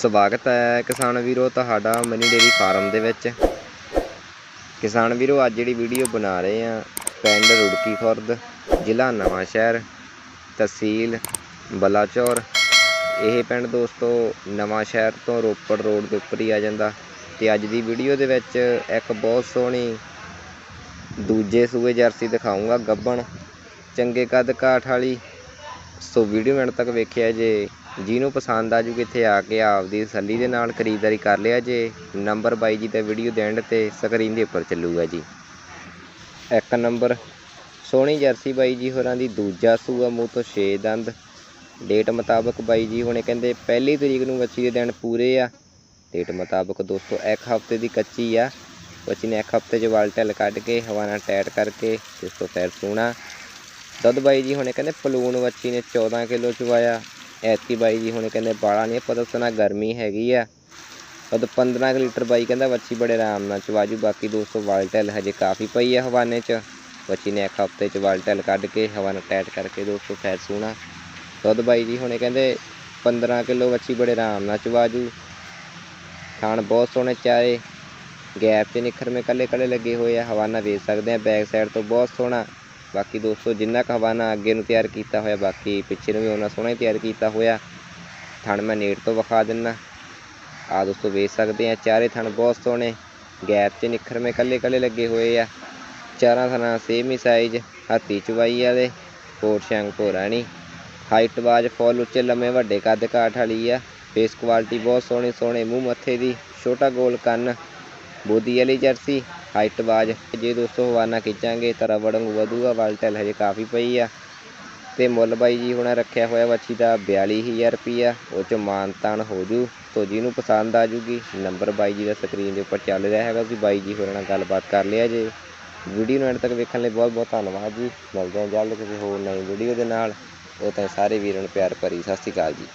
ਸਵਾਗਤ ਹੈ ਕਿਸਾਨ ਵੀਰੋ ਤੁਹਾਡਾ ਮਨੀ ਡੇਰੀ ਫਾਰਮ ਦੇ ਵਿੱਚ। ਕਿਸਾਨ ਵੀਰੋ, ਅੱਜ ਜਿਹੜੀ ਵੀਡੀਓ ਬਣਾ ਰਹੇ ਆ ਪਿੰਡ ਰੁੜਕੀ ਖੁਰਦ, ਜ਼ਿਲ੍ਹਾ ਨਵਾਂ ਸ਼ਹਿਰ, ਤਹਿਸੀਲ ਬਲਾਚੌਰ। ਇਹ ਪਿੰਡ ਦੋਸਤੋ ਨਵਾਂ ਸ਼ਹਿਰ ਤੋਂ ਰੋਪੜ ਰੋਡ ਦੇ ਉੱਪਰ ਹੀ ਆ ਜਾਂਦਾ ਤੇ ਅੱਜ ਦੀ ਵੀਡੀਓ ਦੇ ਵਿੱਚ ਇੱਕ ਬਹੁਤ ਸੋਹਣੀ ਦੂਜੇ ਸੂਏ ਜਰਸੀ ਦਿਖਾਉਂਗਾ ਗੱਬਣ। ਚੰਗੇ ਕੱਦ ਕਾਠ ਵਾਲੀ ਸੋ ਵੀਡੀਓ ਮਿੰਟ ਤੱਕ ਵੇਖਿਆ ਜੇ, ਜਿਹਨੂੰ ਪਸੰਦ ਆ ਜੂ ਇੱਥੇ ਆ ਕੇ ਆਪਦੀ ਤਸੱਲੀ ਦੇ ਨਾਲ ਖਰੀਦਦਾਰੀ ਕਰ ਲਿਆ ਜੇ, ਨੰਬਰ ਬਾਈ ਜੀ ਦਾ ਵੀਡੀਓ ਦੇ ਐਂਡ ਤੇ ਸਕਰੀਨ ਦੇ ਉੱਪਰ ਚੱਲੂਗਾ ਜੀ। ਇੱਕ ਨੰਬਰ, ਸੋਹਣੀ ਜਰਸੀ ਬਾਈ ਜੀ ਹੋਰਾਂ ਦੀ, ਦੂਜਾ ਸੂਆ ਮੂੰਹ ਤੋਂ 6 ਦੰਦ। ਡੇਟ ਮੁਤਾਬਕ ਬਾਈ ਜੀ ਹੁਣੇ ਕਹਿੰਦੇ ਪਹਿਲੀ ਤਰੀਕ ਨੂੰ ਬੱਚੀ ਦੇ ਦਿਨ ਪੂਰੇ ਆ। ਡੇਟ ਮੁਤਾਬਕ ਦੋਸਤੋ, ਇੱਕ ਹਫ਼ਤੇ ਦੀ ਕੱਚੀ ਆ। ਬੱਚੀ ਨੇ ਇੱਕ ਹਫ਼ਤੇ 'ਚ ਵਾਲ ਵਾਲਟਲ ਕੱਢ ਕੇ, ਹਵਾਨਾ ਟਾਈਟ ਕਰਕੇ ਇਸ ਤੋਂ ਫਿਰ ਸੋਹਣਾ। ਦੁੱਧ ਬਾਈ ਜੀ ਹੁਣੇ ਕਹਿੰਦੇ ਪਲੂਣ ਬੱਚੀ ਨੇ 14 ਕਿਲੋ ਚਵਾਇਆ, ਐਤਕੀ ਬਾਈ ਜੀ ਹੁਣੇ ਕਹਿੰਦੇ ਬਾਲਾ ਨਹੀਂ ਪਤਾ ਸੁਣਾ ਗਰਮੀ ਹੈਗੀ ਆ। ਦੁੱਧ 15 ਕੁ ਲੀਟਰ ਬਾਈ ਕਹਿੰਦਾ ਬੱਚੀ ਬੜੇ ਆਰਾਮ ਨਾਲ ਚਵਾਜੂ, ਬਾਕੀ ਦੋਸਤੋ ਵਾਲਟੈਲ ਹਜੇ ਕਾਫੀ ਪਈ ਆ ਹਵਾਨੇ 'ਚ। ਬੱਚੀ ਨੇ ਇੱਕ ਹਫ਼ਤੇ 'ਚ ਵਾਲਟੈਲ ਕੱਢ ਕੇ ਹਵਾਨਾ ਟਾਈਟ ਕਰਕੇ ਦੋਸਤੋ ਫਿਰ ਸੋਹਣਾ ਦੁੱਧ ਬਾਈ ਜੀ ਹੁਣੇ ਕਹਿੰਦੇ 15 ਕਿਲੋ ਬੱਚੀ ਬੜੇ ਆਰਾਮ ਨਾਲ ਚਵਾਜੂ। ਥਾਣ ਬਹੁਤ ਸੋਹਣੇ ਚਾਰੇ ਗੈਪ 'ਚ ਨਿਖਰਵੇਂ ਕੱਲੇ ਕੱਲੇ ਲੱਗੇ ਹੋਏ ਆ, ਹਵਾਨਾ ਵੇਚ ਸਕਦੇ ਆ, ਬੈਕ ਸਾਈਡ ਤੋਂ ਬਹੁਤ ਸੋਹਣਾ। ਬਾਕੀ ਦੋਸਤੋ, ਜਿੰਨਾ ਕੁ ਹਵਾਨਾ ਅੱਗੇ ਨੂੰ ਤਿਆਰ ਕੀਤਾ ਹੋਇਆ, ਬਾਕੀ ਪਿੱਛੇ ਨੂੰ ਵੀ ਉਹਨਾਂ ਸੋਹਣਾ ਹੀ ਤਿਆਰ ਕੀਤਾ ਹੋਇਆ। ਥਣ ਮੈਂ ਨੇੜ ਤੋਂ ਵਿਖਾ ਦਿੰਨਾ। ਆ ਦੋਸਤੋ ਵੇਚ ਸਕਦੇ ਆ, ਚਾਰੇ ਥਣ ਬਹੁਤ ਸੋਹਣੇ। ਗੈਪ 'ਚ ਨਿਖਰਵੇਂ ਕੱਲੇ ਕੱਲੇ ਲੱਗੇ ਹੋਏ ਆ। ਚਾਰਾਂ ਥਣਾ ਸੇਮ ਹੀ ਸਾਈਜ਼ ਹੱਥੀ ਚਵਾਈ ਵਾਲੇ ਕੋਟ ਸ਼ੰਗ ਭੋਰਾਣੀ ਹਾਈਟ ਬਾਜ ਫੁੱਲ ਉੱਚੇ, ਲੰਮੇ, ਵੱਡੇ ਕੱਦ ਕਾਠ ਵਾਲੀ ਆ। ਫੇਸ ਕੁਆਲਿਟੀ ਬਹੁਤ ਸੋਹਣੀ ਸੋਹਣੇ ਮੂੰਹ ਮੱਥੇ ਦੀ, ਛੋਟਾ ਗੋਲ ਕੰਨ। ਬੋਦੀ ਵਾਲੀ ਜਰਸੀ ਹਾਈਟ ਬਾਜ ਜੇ ਦੋਸਤੋ ਹਵਾਨਾ ਖਿੱਚਾਂਗੇ ਤਾਂ ਰਬੜ ਵਾਂਗੂ ਵਧੂਗਾ ਵਾਲਟਲ ਹਜੇ ਕਾਫੀ ਪਈ ਆ। ਤੇ ਮੁੱਲ ਬਾਈ ਜੀ ਹੁਣ ਰੱਖਿਆ ਹੋਇਆ ਵੱਛੀ ਦਾ 42000 ਰੁਪਿਆ ਉਹ ਚ ਮਾਨਤਾਨ ਹੋ ਜੂ, ਤੋ ਜਿਹਨੂੰ ਪਸੰਦ ਆ ਜੂਗੀ, ਨੰਬਰ ਬਾਈ ਜੀ ਦਾ ਸਕਰੀਨ ਦੇ ਉੱਪਰ ਚੱਲ ਰਿਹਾ ਹੈਗਾ ਤੁਸੀਂ ਬਾਈ ਜੀ ਹੋਰਾਂ ਨਾਲ ਗੱਲਬਾਤ ਕਰ ਲਿਆ ਜੇ। ਵੀਡੀਓ ਨੂੰ ਐਂਡ ਤੱਕ ਵੇਖਣ ਲਈ ਬਹੁਤ ਬਹੁਤ ਧੰਨਵਾਦ ਜੀ। ਮਿਲਦੇ ਹਾਂ ਜਲਦ ਕਿਸੇ ਹੋਰ ਨਵੀਂ ਵੀਡੀਓ ਦੇ ਨਾਲ। ਉਹ ਤਾਂ ਸਾਰੇ ਵੀਰਾਂ ਨੂੰ ਪਿਆਰ ਭਰੀ, ਸਤਿ ਸ਼੍ਰੀ ਅਕਾਲ ਜੀ।